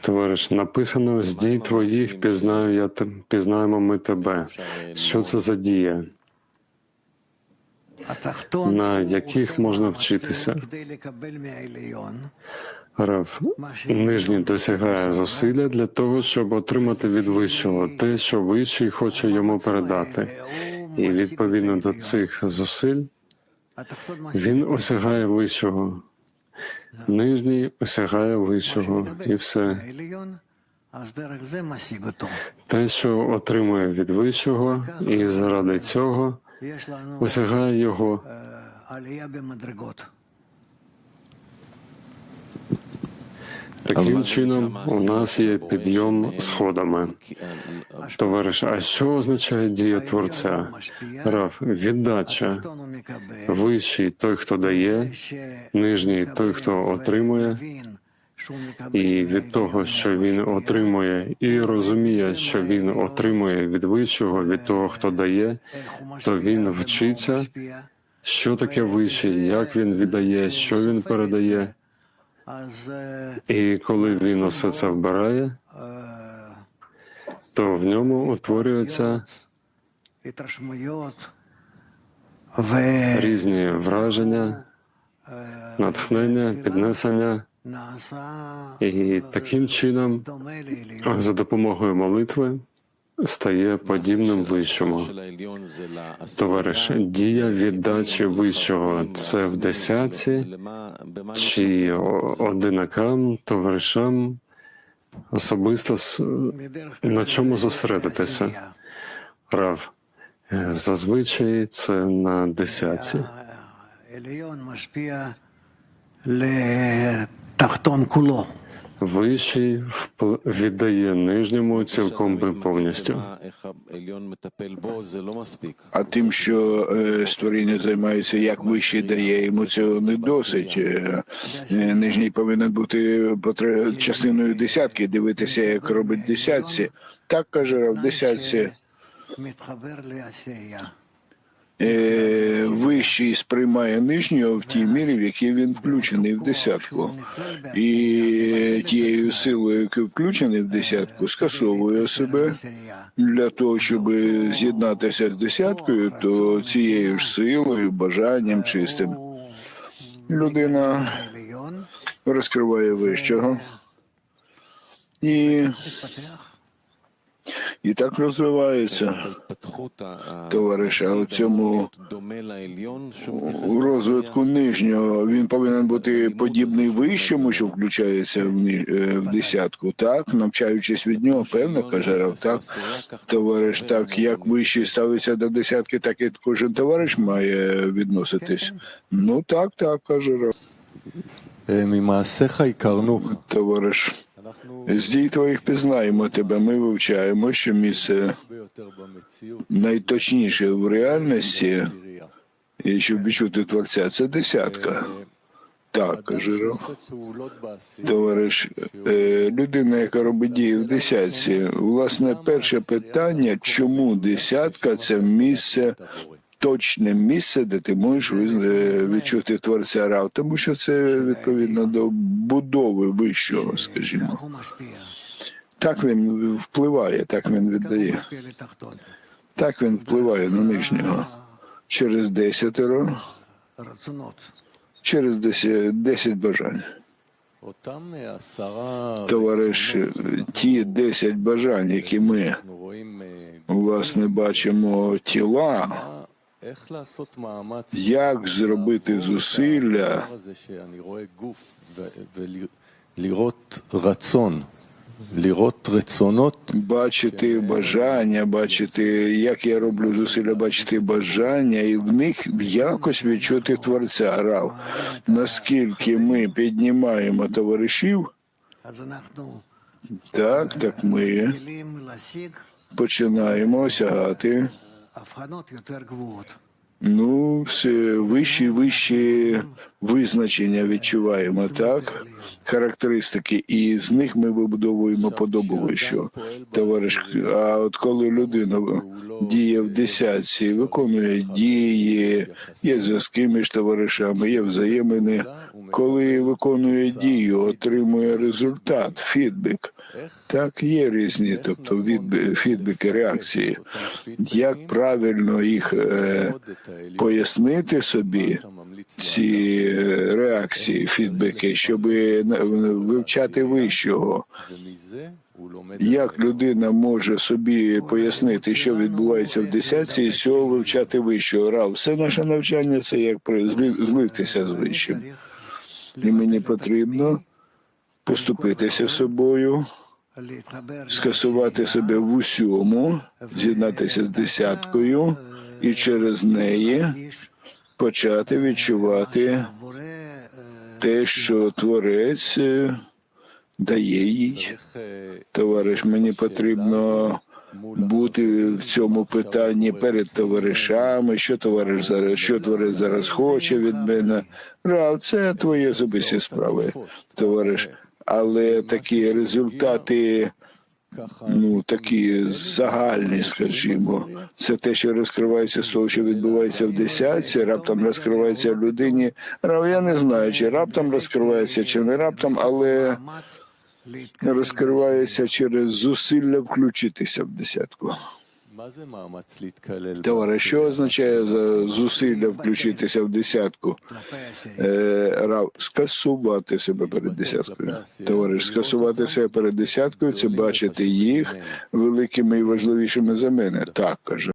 Товариш, написано з дій твоїх пізнаю я пізнаємо ми тебе. Що це за дія? На яких можна вчитися? Рав нижній досягає зусилля для того, щоб отримати від вищого те, що вищий хоче йому передати, і відповідно до цих зусиль він осягає вищого. Нижній осягає вищого, і все. Те, що отримує від вищого, і заради цього осягає його. Таким чином, у нас є підйом сходами. Товариш, а що означає дія Творця? Рав, віддача. Вищий той, хто дає, нижній той, хто отримує, і від того, що він отримує, і розуміє, що він отримує від вищого, від того, хто дає, то він вчиться, що таке вищий, як він віддає, що він передає. І коли він усе це вбирає, то в ньому утворюються різні враження, натхнення, піднесення, і таким чином, за допомогою молитви, стає подібним вищому. Товариш, дія віддачі вищого це в десятці чи одинакам, товаришам особисто на чому зосередитися. Рав. Зазвичай це на десятці. Тахтон куло. Вищий віддає нижньому цілком і повністю. А тим, що е, створіння займається як вищий дає, йому цього не досить. Е, е, Нижній повинен бути частиною десятки, дивитися, як робить десятці. Так каже в десятці. Е, вищий сприймає нижнього в тій мірі, в якій він включений в десятку, і тією силою, яка включений в десятку, скасовує себе для того, щоб з'єднатися з десяткою, то цією ж силою, бажанням чистим людина розкриває вищого і і так розвивається, товариші. А у цьому у розвитку нижнього він повинен бути подібний вищому, що включається в, е, в десятку, так навчаючись від нього, певно каже Рав, так товариш, так як вищий ставиться до десятки, так і кожен товариш має відноситись. Ну так, так каже Рав. Товариш з дій твоїх пізнаємо тебе. Ми вивчаємо, що місце найточніше в реальності, і щоб відчути творця, це десятка. Так, каже Товариш, е, людина, яка робить дії в десятці, власне, перше питання, чому десятка це місце, точне місце, де ти можеш е, відчути творця рав, тому що це відповідно до будови вищого, скажімо. Так він впливає, так він віддає. Так він впливає на нижнього. Через десятеро, через десять бажань. Товариш, е, ті 10 бажань, які ми у вас не бачимо тіла, як зробити зусилля бачити бажання, бачити, як я роблю зусилля, бачити бажання, і в них якось відчути творця рав. Наскільки ми піднімаємо товаришів, так, так ми починаємо осягати. הבחנות יותר גבוהות. Ну, все вищі, вищі визначення відчуваємо, так? Характеристики, і з них ми вибудовуємо подобовище. Товариш, а от коли людина діє в десятці, виконує дії, є зв'язки між товаришами, є взаємини. Коли виконує дію, отримує результат, фідбек. Так, є різні, тобто фідбеки, реакції. Як правильно їх е, пояснити собі, ці е, реакції, фідбеки, щоб вивчати вищого? Як людина може собі пояснити, що відбувається в десятці, і з цього вивчати вищого? Рав, все наше навчання це як злитися з вищим. І мені потрібно поступитися собою, скасувати себе в усьому, з'єднатися з десяткою і через неї почати відчувати те, що творець е, дає їй. Товариш, мені потрібно бути в цьому питанні перед товаришами, що товариш зараз, що творець зараз хоче від мене. Рав, це твої особисті справи, товариш. Але такі результати, ну такі загальні, скажімо, це те, що розкривається з того, що відбувається в десятці, раптом розкривається в людині. Я не знаю, чи раптом розкривається, чи не раптом, але розкривається через зусилля включитися в десятку. Товариш, що означає за зусилля включитися в десятку? Е, Рав, скасувати себе перед десяткою. Товариш, скасувати себе перед десяткою це бачити їх великими і важливішими за мене. Так каже.